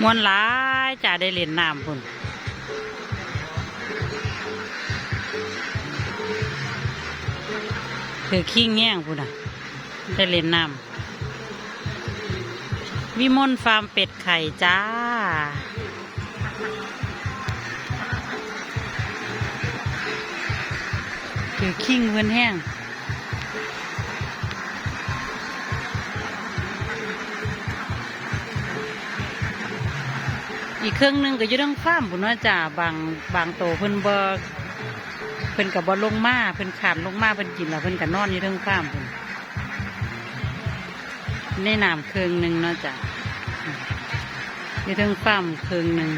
มวนหลายจ่าได้เล่นน้ำพุ่นคือขี้แง่งพุ่นอะ ได้เล่นน้ำวิมลฟาร์มเป็ดไข่จ้าคือขิงเวินแห้ง อีกเครื่องหนึงก็อยู่เรื่องฟามพุ่นว่าจ้าบางบางโตเพิ่นบ่เพิ่นกับบ่ลงมาเพิ่นขามลงมาเพิ่นกินแล้วเพิ่นก็นอนอยู่เรื่องฟามพุ่นในน้ำเครื่องหนึงเนาะจ้ะอยู่เรื่องฟามเครื่องหนึง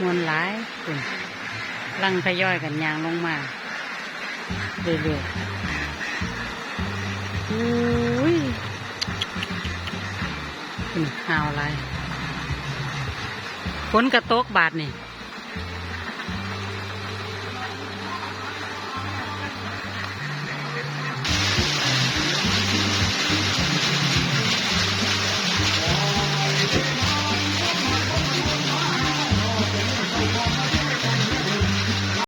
มวนหลายพุ่นลังทยอยกันยางลงมา เรื่อยๆอุ้ยข่าวอะไรฝนกระโตกบาดนี่